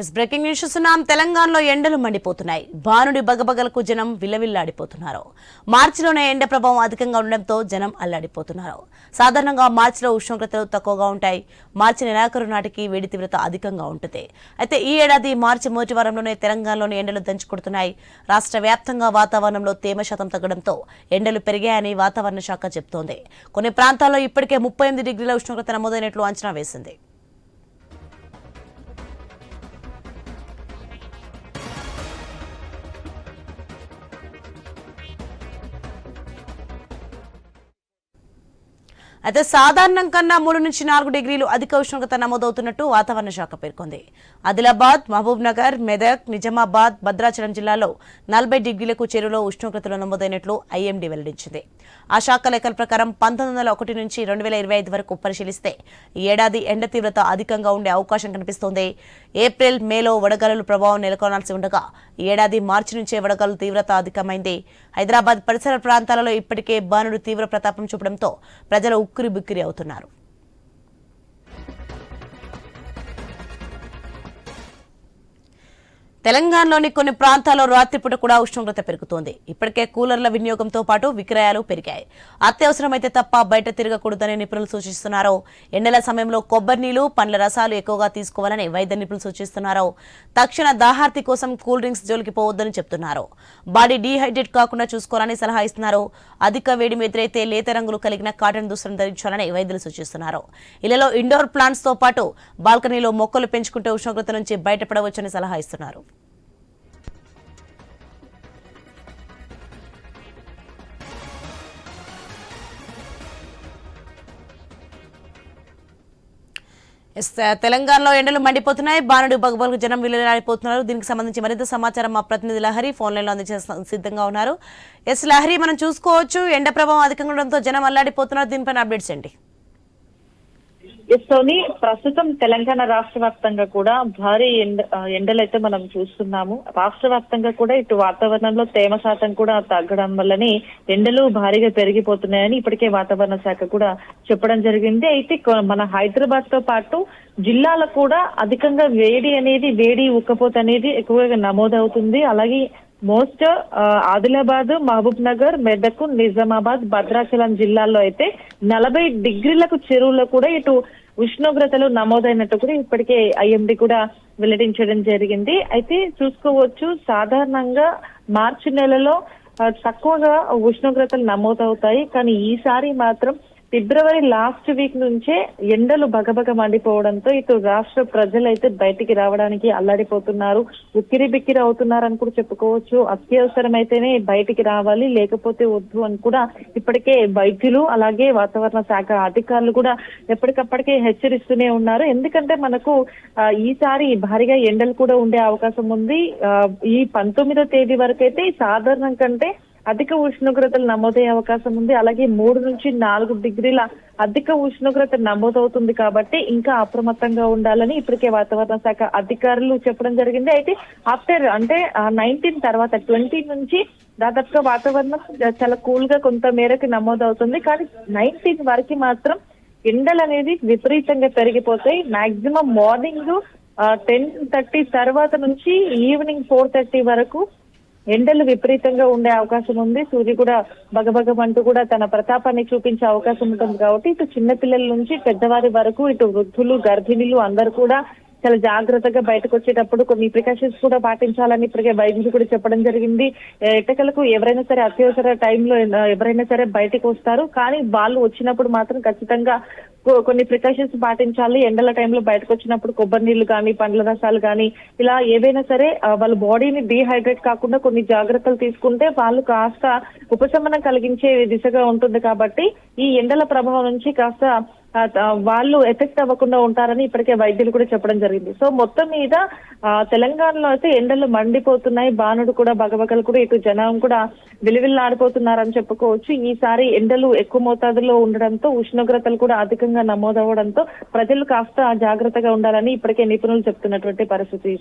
Yes breaking news చూస్తున్నాం తెలంగాణలో ఎండలు మండిపోతున్నాయి. భానుడి బగబగలకు జనం విలవిల్లాడిపోతున్నారు. మార్చిలోనే ఎండ ప్రభావం అధికంగా ఉండడంతో జనం అల్లాడిపోతున్నారు. సాధారణంగా మార్చిలో ఉష్ణోగ్రతలు తక్కువగా ఉంటాయి. మార్చి నెలాఖరు నాటికి వేడి తీవ్రత అధికంగా ఉంటుంది. అయితే ఈ ఏడాది మార్చి మొదటి వారంలోనే తెలంగాణలోని ఎండలు దంచుకొడుతున్నాయి. రాష్ట్ర వ్యాప్తంగా వాతావరణంలో తేమ శాతం తగ్గడంతో ఎండలు పెరిగాయని వాతావరణ శాఖ చెబుతోంది కొన్ని ప్రాంతాల్లో ఇప్పటికే ముప్పై ఎనిమిది డిగ్రీల ఉష్ణోగ్రత నమోదైనట్లు అంచనా వేసింది. అయితే సాధారణం కన్నా మూడు నుంచి నాలుగు డిగ్రీలు అధిక ఉష్ణోగ్రత నమోదవుతున్నట్టు వాతావరణ శాఖ పేర్కొంది. ఆదిలాబాద్ మహబూబ్ నగర్ మెదక్ నిజామాబాద్ భద్రాచలం జిల్లాలో నలభై డిగ్రీలకు చేరులో ఉష్ణోగ్రతలు నమోదైనట్లు ఐఎండీ వెల్లడించింది. ఆ శాఖ లెక్కల ప్రకారం పంతొమ్మిది వందల ఒకటి నుంచి రెండు వేల ఇరవై ఐదు వరకు పరిశీలిస్తే ఈ ఏడాది ఎండ తీవ్రత అధికంగా ఉండే అవకాశం కనిపిస్తోంది. ఏప్రిల్ మేలో వడగాలుల ప్రభావం నెలకొనాల్సి ఉండగా ఈ ఏడాది మార్చి నుంచే వడగాలు తీవ్రత అధికమైంది. హైదరాబాద్ పరిసర ప్రాంతాలలో ఇప్పటికే బాణుడు తీవ్ర ప్రతాపం చూపడంతో ప్రజలు ఉక్కిరి బిక్కిరి అవుతున్నారు. తెలంగాణలోని కొన్ని ప్రాంతాల్లో రాత్రిపూట కూడా ఉష్ణోగ్రత పెరుగుతోంది. ఇప్పటికే కూలర్ల వినియోగంతో పాటు విక్రయాలు పెరిగాయి. అత్యవసరమైతే తప్ప బయట తిరగకూడదని నిపుణులు సూచిస్తున్నారు. ఎండల సమయంలో కొబ్బరి నీళ్ళు పండ్ల రసాలు ఎక్కువగా తీసుకోవాలని వైద్య నిపుణులు సూచిస్తున్నారు. తక్షణ దాహార్తి కోసం కూల్ డ్రింక్స్ జోలికి పోవద్దని చెప్తున్నారు. బాడీ డీహైడ్రేట్ కాకుండా చూసుకోవాలని సలహా ఇస్తున్నారు. అధిక వేడి ఎదురైతే లేత రంగులు కలిగిన కాటన్ దుస్తులను ధరించాలని వైద్యులు సూచిస్తున్నారు. ఇళ్ళలో ఇండోర్ ప్లాంట్స్తో పాటు బాల్కనీలో మొక్కలు పెంచుకుంటే ఉష్ణోగ్రత నుంచి బయటపడవచ్చని సలహా ఇస్తున్నారు. తెలంగాణలో ఎండలు మండిపోతున్నాయి. బాణుడు బగబలకు జనం విలువలాడిపోతున్నారు. దీనికి సంబంధించి మరింత సమాచారం మా ప్రతినిధి లహరి ఫోన్ లైన్లో అందించే సిద్ధంగా ఉన్నారు. ఎస్ లహరి మనం చూసుకోవచ్చు. ఎండ ప్రభావం అధికంగా ఉండడంతో జనం అల్లాడిపోతున్నారు. దీనిపైన అప్డేట్స్ ఏంటి? సోని ప్రస్తుతం తెలంగాణ రాష్ట్ర వ్యాప్తంగా కూడా భారీ ఎండ ఎండలైతే మనం చూస్తున్నాము. రాష్ట్ర వ్యాప్తంగా కూడా ఇటు వాతావరణంలో తేమ శాతం కూడా తగ్గడం వల్లనే ఎండలు భారీగా పెరిగిపోతున్నాయని ఇప్పటికే వాతావరణ శాఖ కూడా చెప్పడం జరిగింది. అయితే మన హైదరాబాద్తో పాటు జిల్లాలో కూడా అధికంగా వేడి అనేది వేడి ఉక్కపోత అనేది ఎక్కువగా నమోదవుతుంది. అలాగే మోస్ట్ ఆ, ఆదిలాబాద్ మహబూబ్ నగర్ మెదక్ నిజామాబాద్ భద్రాచలం జిల్లాల్లో అయితే నలభై డిగ్రీలకు చెరువులో కూడా ఇటు ఉష్ణోగ్రతలు నమోదైనట్టు కూడా ఇప్పటికే ఐఎండి కూడా వెల్లడించడం జరిగింది. అయితే చూసుకోవచ్చు సాధారణంగా మార్చి నెలలో తక్కువగా ఉష్ణోగ్రతలు నమోదవుతాయి. కానీ ఈసారి మాత్రం ఫిబ్రవరి లాస్ట్ వీక్ నుంచే ఎండలు బగబగ మండిపోవడంతో ఇటు రాష్ట్ర ప్రజలైతే బయటికి రావడానికి అల్లాడిపోతున్నారు. ఉక్కిరి బిక్కిరి అవుతున్నారు అని కూడా చెప్పుకోవచ్చు. అత్యవసరమైతేనే బయటికి రావాలి లేకపోతే వద్దు అని కూడా ఇప్పటికే వైద్యులు అలాగే వాతావరణ శాఖ అధికారులు కూడా ఎప్పటికప్పటికే హెచ్చరిస్తూనే ఉన్నారు. ఎందుకంటే మనకు ఆ, ఈసారి భారీగా ఎండలు కూడా ఉండే అవకాశం ఉంది. ఆ, ఈ పంతొమ్మిదో తేదీ వరకైతే సాధారణం కంటే అధిక ఉష్ణోగ్రతలు నమోదయ్యే అవకాశం ఉంది. అలాగే మూడు నుంచి నాలుగు డిగ్రీల అధిక ఉష్ణోగ్రత నమోదవుతుంది కాబట్టి ఇంకా అప్రమత్తంగా ఉండాలని ఇప్పటికే వాతావరణ శాఖ అధికారులు చెప్పడం జరిగింది. అయితే ఆఫ్టర్ అంటే నైన్టీన్ తర్వాత ట్వంటీ నుంచి దాదాపుగా వాతావరణం చాలా కూల్గా కొంత మేరకు నమోదవుతుంది. కానీ నైన్టీన్ వరకు మాత్రం ఎండలు అనేది విపరీతంగా పెరిగిపోతాయి. మాక్సిమం మార్నింగ్ టెన్ థర్టీ తర్వాత నుంచి ఈవినింగ్ ఫోర్ థర్టీ వరకు ఎండలు విపరీతంగా ఉండే అవకాశం ఉంది. సూర్యుడు కూడా బగబగమంటూ కూడా తన ప్రతాపాన్ని చూపించే అవకాశం ఉంటుంది కాబట్టి ఇటు చిన్నపిల్లల నుంచి పెద్దవారి వరకు ఇటు వృద్ధులు గర్భిణీలు అందరు కూడా చాలా జాగ్రత్తగా బయటకు వచ్చేటప్పుడు కొన్ని ప్రికాషన్స్ కూడా పాటించాలని ఇప్పటికే వైద్యులు కూడా చెప్పడం జరిగింది. ఎట్టకలకు ఎవరైనా సరే అత్యవసర టైంలో ఎవరైనా సరే బయటకు వస్తారు. కానీ వాళ్ళు వచ్చినప్పుడు మాత్రం ఖచ్చితంగా కొన్ని ప్రికాషన్స్ పాటించాలి. ఎండల టైంలో బయటకు వచ్చినప్పుడు కొబ్బరి నీళ్ళు కానీ పండ్ల రసాలు కానీ ఇలా ఏవైనా సరే వాళ్ళ బాడీని డీహైడ్రేట్ కాకుండా కొన్ని జాగ్రత్తలు తీసుకుంటే వాళ్ళు కాస్త ఉపశమనం కలిగించే దిశగా ఉంటుంది కాబట్టి ఈ ఎండల ప్రభావం నుంచి కాస్త వాళ్ళు ఎఫెక్ట్ అవ్వకుండా ఉంటారని ఇప్పటికే వైద్యులు కూడా చెప్పడం జరిగింది. సో మొత్తం మీద ఆ, తెలంగాణలో అయితే ఎండలు మండిపోతున్నాయి. బాణుడు కూడా బగబగలు కూడా ఇటు జనం కూడా విలువిల్లాడిపోతున్నారని చెప్పుకోవచ్చు. ఈసారి ఎండలు ఎక్కువ మోతాదులో ఉండడంతో ఉష్ణోగ్రతలు కూడా అధికంగా నమోదవడంతో ప్రజలు కాస్త జాగ్రత్తగా ఉండాలని ఇప్పటికే నిపుణులు చెప్తున్నటువంటి పరిస్థితి